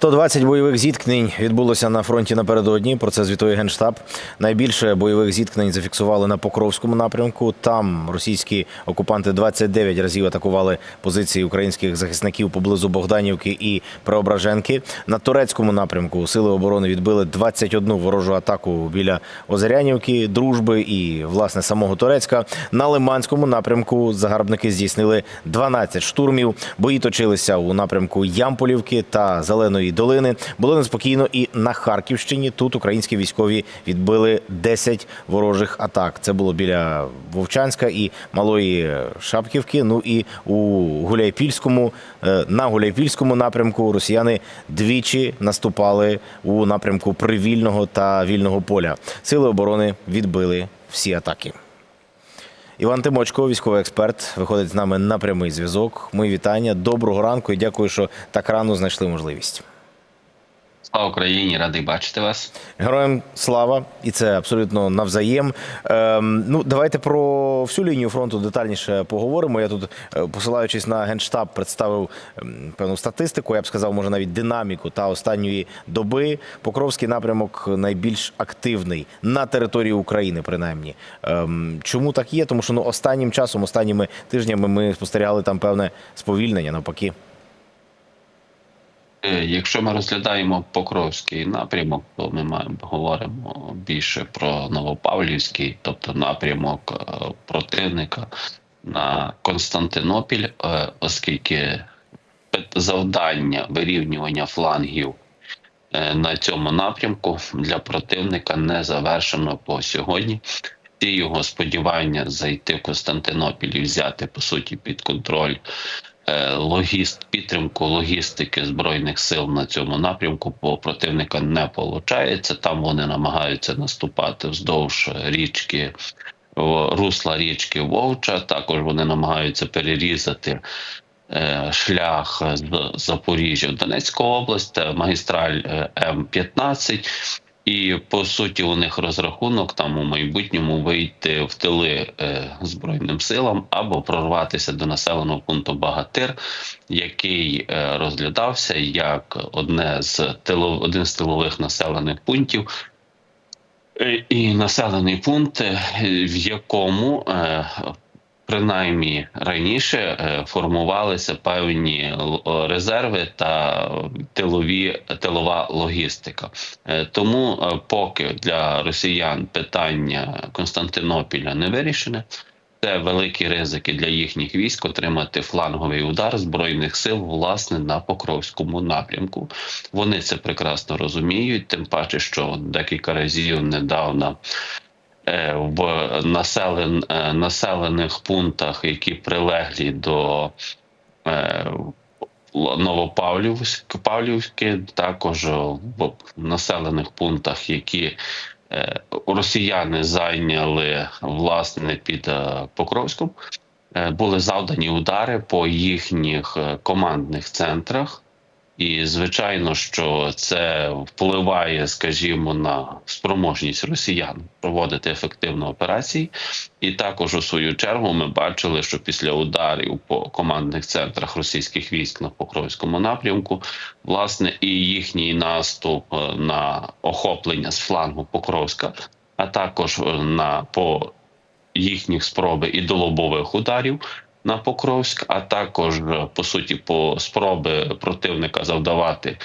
120 бойових зіткнень відбулося на фронті напередодні. Про це звітує генштаб. Найбільше бойових зіткнень зафіксували на Покровському напрямку. Там російські окупанти 29 разів атакували позиції українських захисників поблизу Богданівки і Преображенки. На турецькому напрямку сили оборони відбили 21 ворожу атаку біля Озерянівки, Дружби і власне самого Турецька. На Лиманському напрямку загарбники здійснили 12 штурмів. Бої точилися у напрямку Ямполівки та Зеленої долини. Було неспокійно і на Харківщині. Тут українські військові відбили 10 ворожих атак. Це було біля Вовчанська і Малої Шапківки. Ну і у Гуляйпільському е, на Гуляйпільському напрямку росіяни двічі наступали у напрямку Привільного та Вільного поля. Сили оборони відбили всі атаки. Іван Тимочко, військовий експерт, виходить з нами на прямий зв'язок. Мої вітання. Доброго ранку і дякую, що так рано знайшли можливість. Слава Україні, радий бачити вас. Героям слава, і це абсолютно навзаєм. Ем, ну, давайте про всю лінію фронту детальніше поговоримо. Я тут, е, посилаючись на генштаб, представив ем, певну статистику. Я б сказав, може навіть динаміку та останньої доби. Покровський напрямок найбільш активний на території України, принаймні. Ем, чому так є? Тому що ну останнім часом, останніми тижнями, ми спостерігали там певне сповільнення навпаки. Е, Якщо ми розглядаємо Покровський напрямок, то ми маємо говоримо більше про Новопавлівський, тобто напрямок е, противника на Константинопіль, е, оскільки завдання вирівнювання флангів на цьому напрямку для противника не завершено по сьогодні. Ті його сподівання зайти в Константинопіль і взяти по суті під контроль логіст, підтримку логістики збройних сил на цьому напрямку по противника не виходить. Там вони намагаються наступати вздовж річки. Русла річки Вовча також вони намагаються перерізати е, шлях з Запоріжжя в Донецьку область, магістраль е, М15. І по суті, у них розрахунок там у майбутньому вийти в тили е, збройним силам або прорватися до населеного пункту Багатир, який е, розглядався як одне з тилов, один з тилових населених пунктів. Е, І населений пункт, е, в якому е, принаймні раніше е, формувалися певні резерви та тилові тилова логістика. Е, Тому е, поки для росіян питання Константинопіля не вирішене. Це великі ризики для їхніх військ отримати фланговий удар збройних сил власне на Покровському напрямку. Вони це прекрасно розуміють, тим паче, що декілька разів недавно е, в населен, е, населених пунктах, які прилеглі до е, Новопавлівськ, Павлівське, також в населених пунктах, які е, росіяни зайняли власне під е, Покровськом, е, були завдані удари по їхніх е, командних центрах. І звичайно, що це впливає, скажімо, на спроможність росіян проводити ефективні операції. І також у свою чергу ми бачили, що після ударів по командних центрах російських військ на Покровському напрямку, власне, і їхній наступ е, на охоплення з флангу Покровська, а також е, на по їхніх спроби і долобових ударів на Покровськ, а також е, по суті по спроби противника завдавати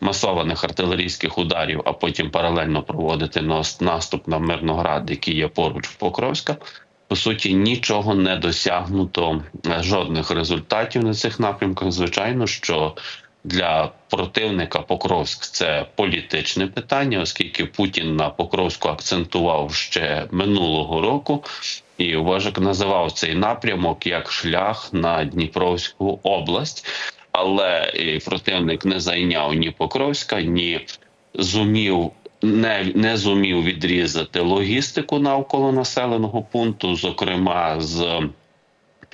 масованих артилерійських ударів, а потім паралельно проводити наступ на Мирноград, який є поруч в Покровська. По суті, нічого не досягнуто, е, жодних результатів на цих напрямках. Звичайно, що для противника Покровськ це політичне питання, оскільки Путін на Покровську акцентував ще минулого року. І Вожик називав цей напрямок як шлях на Дніпровську область, але противник не зайняв ні Покровська, ні зумів. Не, не зумів відрізати логістику навколо населеного пункту, зокрема з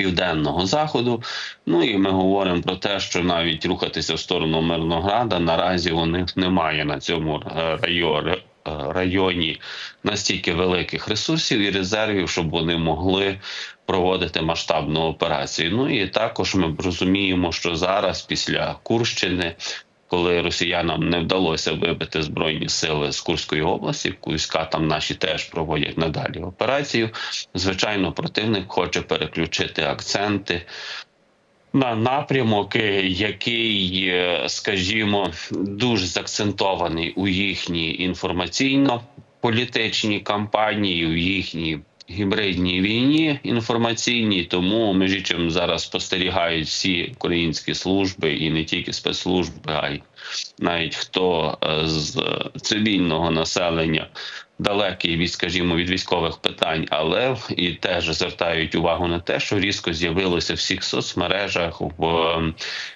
південного заходу. Ну і ми говоримо про те, що навіть рухатися в сторону Мирнограда наразі у них немає на цьому е, районі, районі настільки великих ресурсів і резервів, щоб вони могли проводити масштабну операцію. Ну і також ми розуміємо, що зараз після Курщини коли росіянам не вдалося вибити збройні сили з Курської області, Кузька там наші теж проводять надалі операцію. Звичайно, противник хоче переключити акценти на напрямок, е, який, е, скажімо, дуже заакцентований у їхній інформаційно-політичній кампанії, у їхній гібридній війні інформаційній. Тому між іншим зараз спостерігають всі українські служби і не тільки спецслужби, а й навіть хто е, з цивільного населення далекий від, скажімо, від військових питань, але і теж звертають увагу на те, що різко з'явилося в всіх соцмережах в е,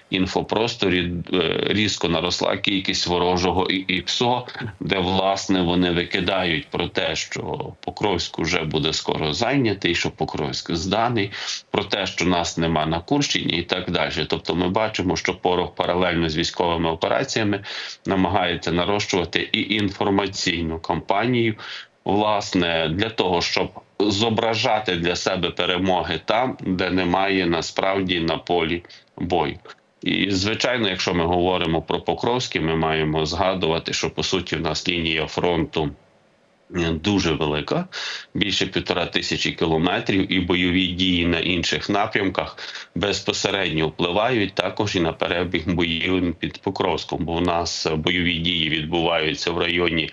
інфопросторі. е, Різко наросла кількість ворожого ІПСО, де власне вони викидають про те, що Покровськ вже буде скоро зайнятий, що Покровськ зданий, про те, що нас нема на Курщині, і так далі. Тобто, ми бачимо, що порох паралельно з військовими операціями намагається нарощувати і інформаційну кампанію, власне, для того, щоб зображати для себе перемоги там, де немає насправді на полі бою. І звичайно, якщо ми говоримо про Покровський, ми маємо згадувати, що по суті в нас лінія фронту дуже велика, більше півтора тисячі кілометрів, і бойові дії на інших напрямках безпосередньо впливають також і на перебіг боїв під Покровськом. Бо у нас бойові дії відбуваються в районі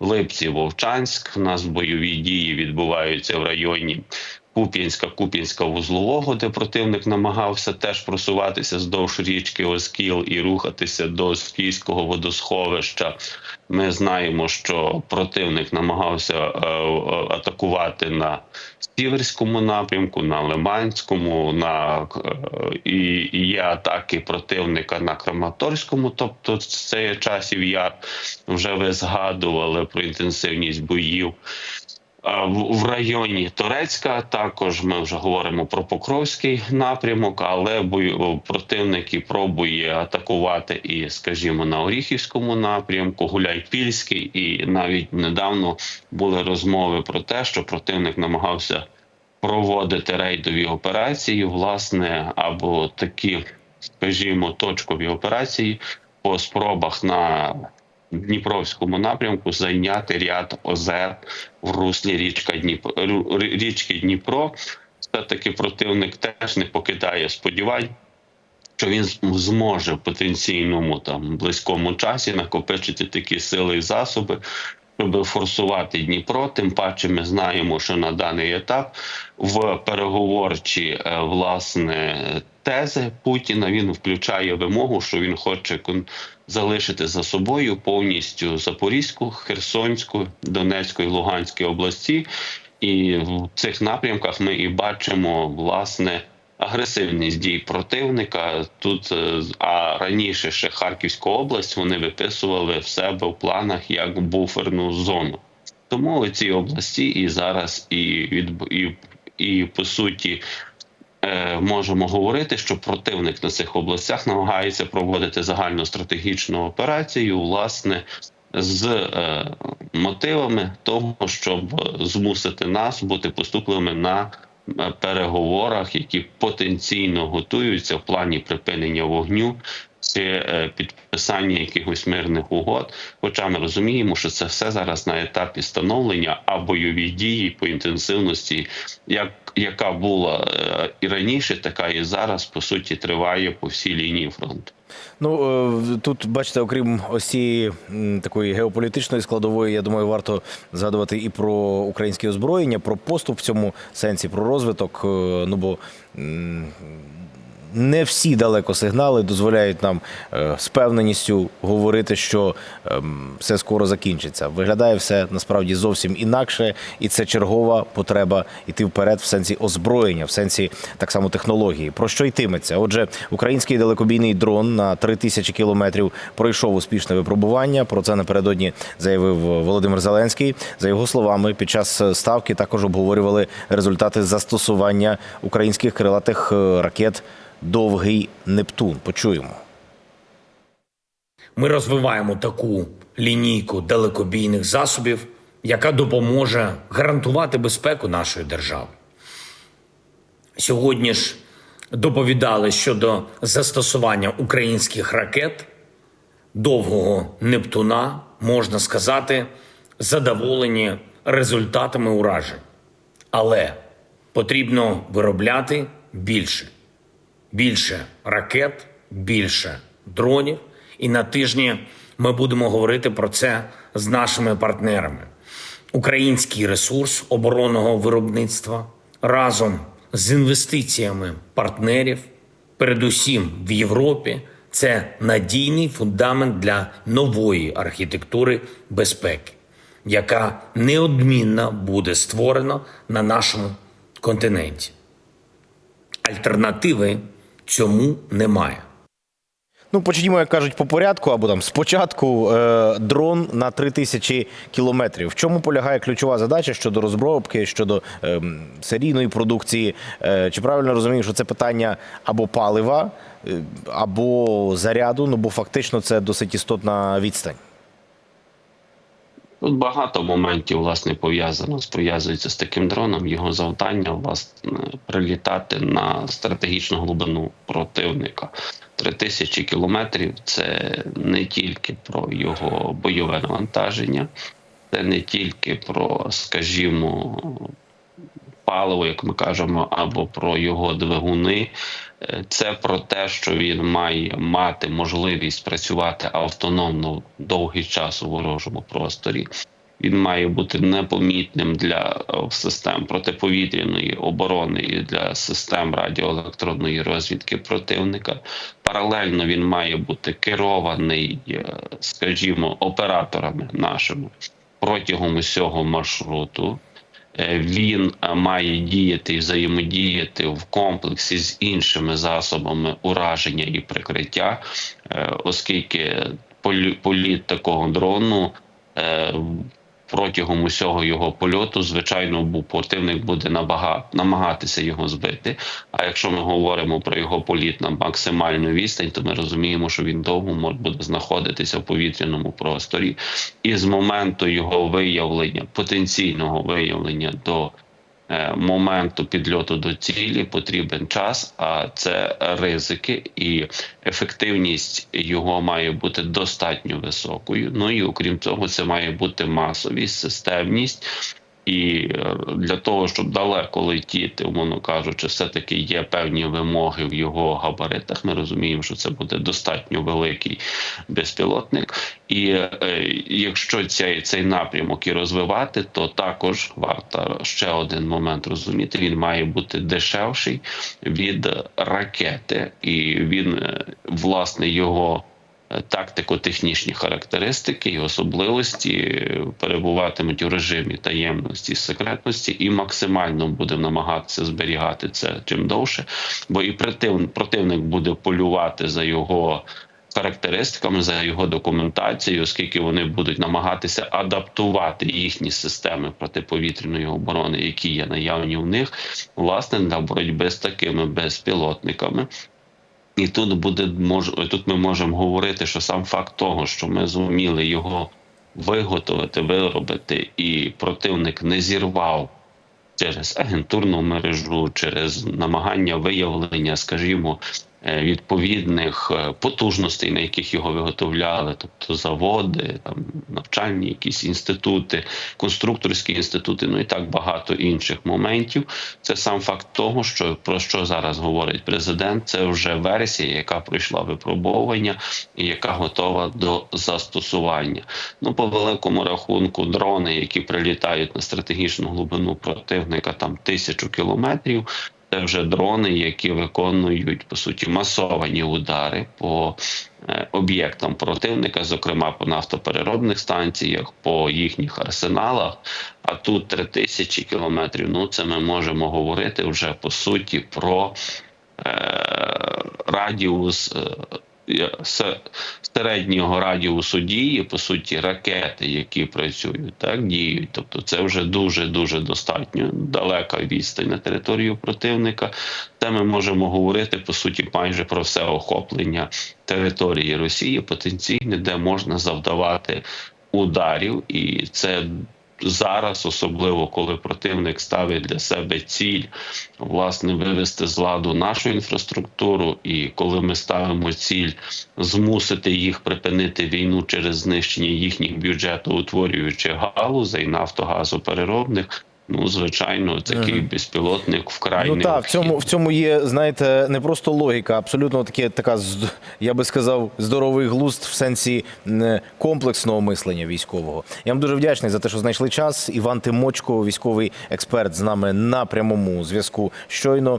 Липці, Вовчанськ. У нас бойові дії відбуваються в районі Куп'янська, Куп'янська вузлового, де противник намагався теж просуватися здовж річки Оскіл і рухатися до Скіського водосховища. Ми знаємо, що противник намагався е, е, атакувати на Сіверському напрямку, на Лиманському, на е, і, є атаки противника на Краматорському. Тобто, це часів яр. Вже ви згадували про інтенсивність боїв. В районі Торецька також ми вже говоримо про Покровський напрямок, але противник і пробує атакувати і, скажімо, на Оріхівському напрямку, Гуляйпільський, і навіть недавно були розмови про те, що противник намагався проводити рейдові операції, власне, або такі, скажімо, точкові операції по спробах на Дніпровському напрямку зайняти ряд озер в руслі річка Дніпро річки Дніпро. Все таки противник теж не покидає сподівань, що він зможе в потенційному там близькому часі накопичити такі сили і засоби, щоб форсувати Дніпро. Тим паче, ми знаємо, що на даний етап в переговорчі е, власне тези Путіна він включає вимогу, що він хоче залишити за собою повністю Запорізьку, Херсонську, Донецьку і Луганську області. І в цих напрямках ми і бачимо власне агресивність дій противника. Тут е, а раніше ще Харківську область вони виписували в себе в планах як буферну зону. Тому ці області і зараз і від і, і по суті. е, Можемо говорити, що противник на цих областях намагається проводити загальну стратегічну операцію, власне, з е, мотивами того, щоб змусити нас бути поступливими на переговорах, які потенційно готуються в плані припинення вогню чи е, підписання якихось мирних угод. Хоча ми розуміємо, що це все зараз на етапі становлення, а бойові дії по інтенсивності, як яка була е, і раніше, така і зараз по суті триває по всій лінії фронту. Ну е, тут бачите, окрім осі такої геополітичної складової, я думаю, варто згадувати і про українське озброєння, про поступ в цьому сенсі, про розвиток. е, Ну бо не всі далекосигнали дозволяють нам е, з певненістю говорити, що ем, все скоро закінчиться. Виглядає все насправді зовсім інакше, і це чергова потреба йти вперед в сенсі озброєння, в сенсі так само технології. Про що йтиметься? Отже, український далекобійний дрон на 3 тисячі кілометрів пройшов успішне випробування. Про це напередодні заявив Володимир Зеленський. За його словами, під час ставки також обговорювали результати застосування українських крилатих е, ракет Довгий Нептун. Почуємо. Ми розвиваємо таку лінійку далекобійних засобів, яка допоможе гарантувати безпеку нашої держави. Сьогодні ж доповідали щодо застосування українських ракет довгого Нептуна, можна сказати, задоволені результатами уражень. Але потрібно виробляти більше. Більше ракет, більше дронів. І на тижні ми будемо говорити про це з нашими партнерами. Український ресурс оборонного виробництва разом з інвестиціями партнерів, передусім в Європі, це надійний фундамент для нової архітектури безпеки, яка неодмінно буде створена на нашому континенті. Альтернативи цьому немає. Ну, почнімо, як кажуть, по порядку, або там спочатку е, дрон на 3000 кілометрів. В чому полягає ключова задача щодо розробки, щодо е, серійної продукції? Е, чи правильно розумію, що це питання або палива, е, або заряду? Ну бо фактично це досить істотна відстань. Тут багато моментів власне пов'язано пов'язується з таким дроном. Його завдання власне прилітати на стратегічну глибину противника. Три тисячі кілометрів це не тільки про його бойове навантаження, це не тільки про, скажімо, паливо, як ми кажемо, або про його двигуни. Це про те, що він має мати можливість працювати автономно довгий час у ворожому просторі. Він має бути непомітним для е, систем протиповітряної оборони і для систем радіоелектронної розвідки противника. Паралельно він має бути керований, е, скажімо, операторами нашими протягом усього маршруту. Е, Він е, має діяти і взаємодіяти в комплексі з іншими засобами ураження і прикриття, е, оскільки полі- політ такого дрону протягом усього його польоту, звичайно, був противник буде набага- намагатися його збити. А якщо ми говоримо про його політ на максимальну відстань, то ми розуміємо, що він довго буде знаходитися в повітряному просторі, і з моменту його виявлення, потенційного виявлення до моменту підльоту до цілі потрібен час, а це ризики і ефективність його має бути достатньо високою. Ну і окрім цього, це має бути масовість, системність. І е, для того, щоб далеко летіти, умовно кажучи, все таки є певні вимоги в його габаритах. Ми розуміємо, що це буде достатньо великий безпілотник. І е, якщо цей, цей напрямок і розвивати, то також варто ще один момент розуміти: він має бути дешевший від ракети, і він е, власне його. Тактико-технічні характеристики і особливості е, перебуватимуть у режимі таємності і секретності, і максимально буде намагатися зберігати це чим довше, бо і против- противник буде полювати за його характеристиками, за його документацією, оскільки вони будуть намагатися адаптувати їхні системи протиповітряної оборони, які є наявні у них, власне для боротьби з такими безпілотниками. І тут буде мож, тут ми можемо говорити, що сам факт того, що ми зуміли його виготовити, виробити, і противник не зірвав через агентурну мережу, через намагання виявлення, скажімо, відповідних е, потужностей, на яких його виготовляли, тобто заводи, там навчальні якісь інститути, конструкторські інститути, ну і так багато інших моментів. Це сам факт того, що про що зараз говорить президент. Це вже версія, яка пройшла випробовування і яка готова до застосування. Ну, по великому рахунку, дрони, які прилітають на стратегічну глибину противника, там тисячу кілометрів. Це вже дрони, які виконують по суті масовані удари по е, об'єктам противника, зокрема по нафтопереробних станціях, по їхніх арсеналах. А тут 3000 кілометрів. Ну це ми можемо говорити вже по суті про е, радіус. Е, середнього радіусу дії, по суті, ракети, які працюють, так діють. Тобто, це вже дуже дуже достатньо далека відстань на територію противника. Це ми можемо говорити по суті майже про все охоплення території Росії, потенційне, де можна завдавати ударів, і це зараз, особливо коли противник ставить для себе ціль власне вивести з ладу нашу інфраструктуру, і коли ми ставимо ціль змусити їх припинити війну через знищення їхніх бюджетоутворюючих галузей нафтогазопереробних. Ну, звичайно, такий безпілотник вкрай Ну так, в цьому, в цьому є, знаєте, не просто логіка, а абсолютно таке, така, я би сказав, здоровий глузд в сенсі м, комплексного мислення військового. Я вам дуже вдячний за те, що знайшли час. Іван Тимочко, військовий експерт, з нами на прямому зв'язку щойно.